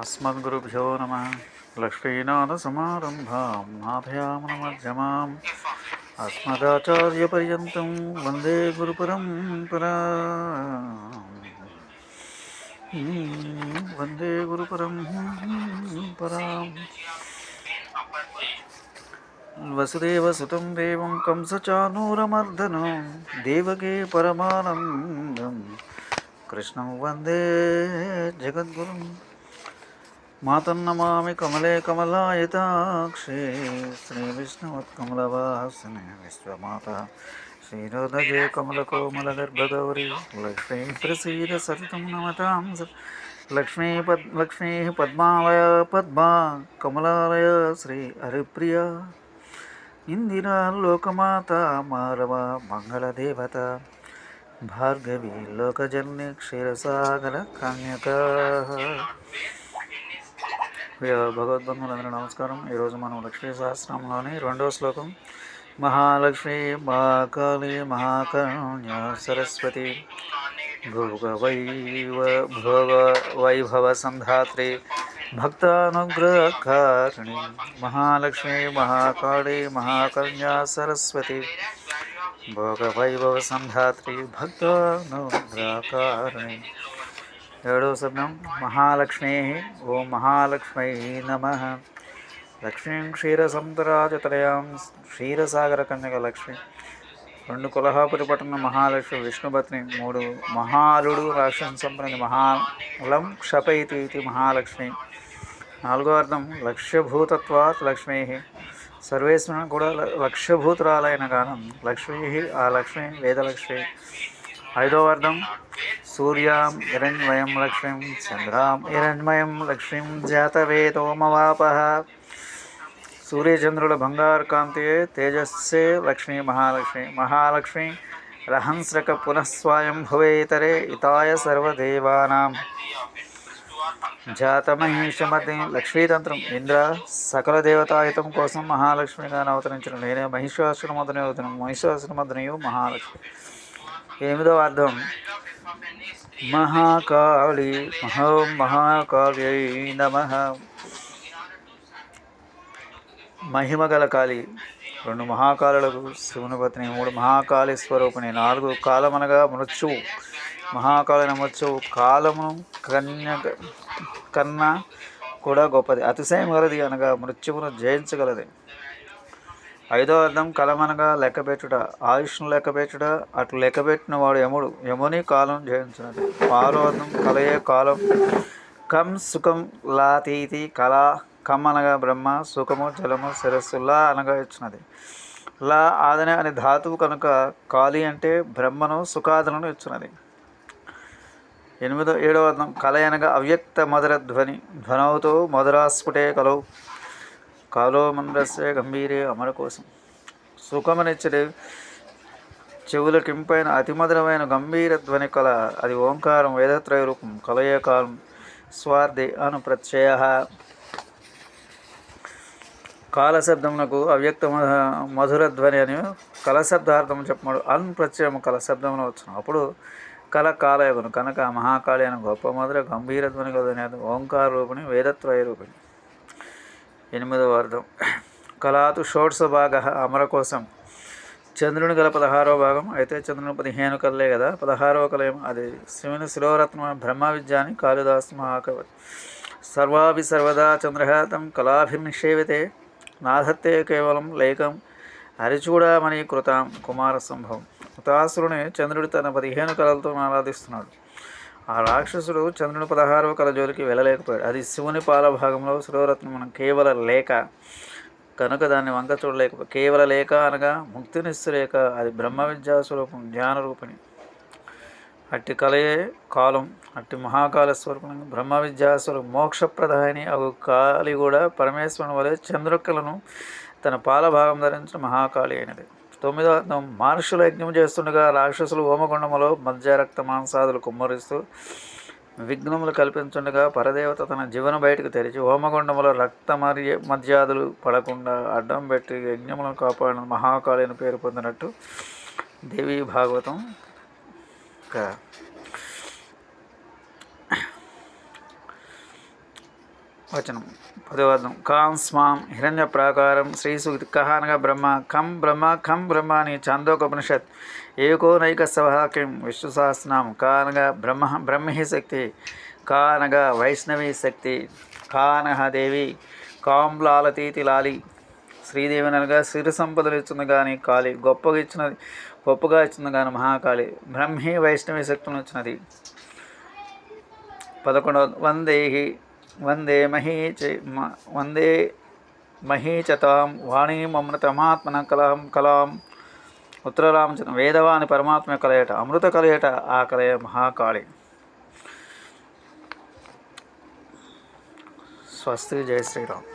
అస్మద్గురుభ్యో నమ లక్ష్మీనాథసమారంభాం నాథయామనమధ్యమాం అస్మదాచార్యపర్యంతం వందే గురుపరంపరా వందే గురుపరం పరాం వసుదేవసుతం దేవం కంసచానూరమర్దనం దేవకే పరమానందం కృష్ణం వందే జగద్గురుం మాతన్నమామి కమలే కమలాయతాక్షే శ్రీవిష్ణువత్కమలవాసిని విశ్వమాత. శ్రీరోదయే కమల కోమల కమలకోమలగర్భగౌరీ లక్ష్మీ ప్రసీద సరితం నమతాం లక్ష్మీ పద్ లక్ష్మీ పద్మాలయ పద్మా కమలాలయ శ్రీ హరిప్రియ. ఇందిరా లోకమాత మారవ మంగళదేవత. భార్గవి లోకజన్య క్షీరసాగర కన్యక. ప్రియ భగవద్బంధులందరూ నమస్కారం. ఈరోజు మనం లక్ష్మీ సహస్రంలోని రెండవ శ్లోకం. మహాలక్ష్మి మహాకాళి మహాకరుణ్య సరస్వతి భోగ వైవ భోగ వైభవ సంధాత్రి భక్తానుగ్రహకారిణి మహాలక్ష్మి మహాకాళి మహాకన్యా సరస్వతి భోగ వైభవ సంధాత్రి భక్తానుగ్రహకారిణి ఏడవ శబ్దం. మహాలక్ష్మీ ఓం మహాలక్ష్మై నమ. లక్ష్మీం క్షీరసముద్రాజతలయాం క్షీరసాగర కన్యక లక్ష్మి. రెండు కొలహాపురి పట్టణ మహాలక్ష్మి విష్ణుపత్ని. మూడు మహాలుడు రాక్షసం సంపన్న మహాలం క్షపైతి ఇది మహాలక్ష్మి. నాలుగో అర్థం. లక్ష్యభూతత్వాత్ లక్ష్మీ. సర్వేశ్వరం కూడా లక్ష్యభూతురాలైన గానం లక్ష్మీ ఆ లక్ష్మి వేదలక్ష్మి. ఐదవ అర్థం. సూర్యాం హిరణ్మయం లక్ష్మీం చంద్రాం హిరణ్మయం లక్ష్మీం జాతవేదోమవాపహ సూర్యచంద్రుల బంగారు కాంతియే తేజస్సే లక్ష్మీ మహాలక్ష్మి మహాలక్ష్మి రహంస్రక పునఃస్వాయం భువేతరే ఇతాయ సర్వదేవానాం జాతమహిషమతి లక్ష్మీతంత్రం ఇంద్ర సకల దేవతాయుతం కోసం మహాలక్ష్మిగా అవతరించిన నేనే మహిషాసురమధుని అవుతున్న మహిషాసురమధునియు మహాలక్ష్మి ఎనిమిదవ అర్థం. మహాకాళి మహో మహాకావ్యై నమ. మహిమగల కాళి రెండు మహాకాలులకు శివుని పత్ని మూడు మహాకాళి స్వరూపిణి నాలుగు కాలమనగా మృత్యువు మహాకాళిన మృత్యువు కాలము కన్య కన్నా కూడా గొప్పది. అతిశయం గలది అనగా మృత్యువును జయించగలది. ఐదో అర్థం కలమనగా లెక్కపెట్టుట ఆయుష్ను లెక్కపెట్టుట అట్లు లెక్కపెట్టిన వాడు యముడు యముని కాలం జయించినది. ఆరో అర్థం కలయే కాలం. కం సుఖం లాతీతి కళ కమ్ అనగా బ్రహ్మ సుఖము జలము శిరస్సు లా అనగా ఇచ్చినది. లా ఆదనే అనే ధాతువు కనుక కాళి అంటే బ్రహ్మను సుఖాదనను ఇచ్చినది. ఎనిమిదో ఏడవ అర్థం కళ అనగా అవ్యక్త మధుర ధ్వని ధ్వనవుతో మధురాస్ఫుటే కలవు. కాలో మందస్య గంభీరే అమర కోసం. సుఖమనిచ్చడి చెవుల కింపైన అతిమధురమైన గంభీర ధ్వని కళ అది ఓంకారం వేదత్రయ రూపం కలయకాలం స్వార్థి అను ప్రత్యయ కాలశబ్దమునకు అవ్యక్త మధుర ధ్వని అని కలశబ్దార్థం చెప్పమడు. అన్ ప్రత్యయం కలశబ్దమున వచ్చును. అప్పుడు కల కాలయగును కనుక మహాకాళి అని గొప్ప మధుర గంభీర ధ్వని కదని అది ఓంకార రూపిణి వేదత్రయ రూపిణి. ఎనిమిదవ అర్థం. కళాతు షోడ్స భాగ అమర కోసం. చంద్రుని గల పదహారవ భాగం. అయితే చంద్రుని పదిహేను కళ్ళే కదా. పదహారవ కలయం అది శివుని శిరోరత్న బ్రహ్మ విద్యాని కాళిదాస్ మహాకవి. సర్వాభి సర్వదా చంద్రహాతం కళాభిర్నిషేవితే నాధత్తే కేవలం లేకం అరిచూడామణి కృతాం కుమార సంభవం ఉతాసురుని చంద్రుడు తన పదిహేను కళలతో ఆరాధిస్తున్నాడు. ఆ రాక్షసుడు చంద్రుని పదహారవ కళ జోలికి వెళ్ళలేకపోయాడు. అది శివుని పాల భాగంలో శిరోరత్నం కేవల లేక కనుక దాన్ని వంక చూడలేక కేవల లేక అనగా ముక్తినిస్తులేక అది బ్రహ్మ విద్యా స్వరూపం జ్ఞాన రూపిణి. అట్టి కలయే కాలం అట్టి మహాకాల స్వరూపం బ్రహ్మ విద్యాస్వరూపం మోక్షప్రధాని అగు కాళి కూడా పరమేశ్వరుని వలె చంద్రుక్కలను తన పాల భాగం ధరించిన మహాకాళి అయినది. తొమ్మిదో అర్థం మహర్షులు యజ్ఞం చేస్తుండగా రాక్షసులు హోమగుండములో మధ్య రక్త మాంసాదులు కుమ్మరిస్తూ విఘ్నములు కల్పించుండగా పరదేవత తన జీవన బయటకు తెరిచి హోమగుండములో రక్త మర్య మధ్యాదులు పడకుండా అడ్డం పెట్టి యజ్ఞములను కాపాడిన మహాకాళి పేరు పొందినట్టు దేవీ భాగవతం వచనం పదవదం కాం స్మాం హిరణ్య ప్రాకారం శ్రీసూక్తి కహానగా బ్రహ్మ ఖం బ్రహ్మ ఖం బ్రహ్మ అని చాందోకోపనిషత్ ఏకో నైక సవహాక్యం విష్ణు సహస్రనాం కానగా బ్రహ్మ బ్రహ్మి శక్తి కానగా వైష్ణవి శక్తి కానహ దేవి కాంలాలతీతి లాలి శ్రీదేవి అనగా సిరి సంపదలు ఇచ్చింది కానీ కాళి గొప్పగా ఇచ్చినది గొప్పగా ఇచ్చింది కానీ మహాకాళి బ్రహ్మి వైష్ణవి శక్తులను ఇచ్చినది. పదకొండవ వందేహి వందే మహీచ మ- వందే మహీచతాం వాణీం అమృతమాత్మన కలాం. కలాం ఉత్తరరామచంద్ర వేదవాణి పరమాత్మ కలయట అమృత కలయట ఆ కలయ మహాకాళి. స్వస్తి జయ శ్రీరామ్.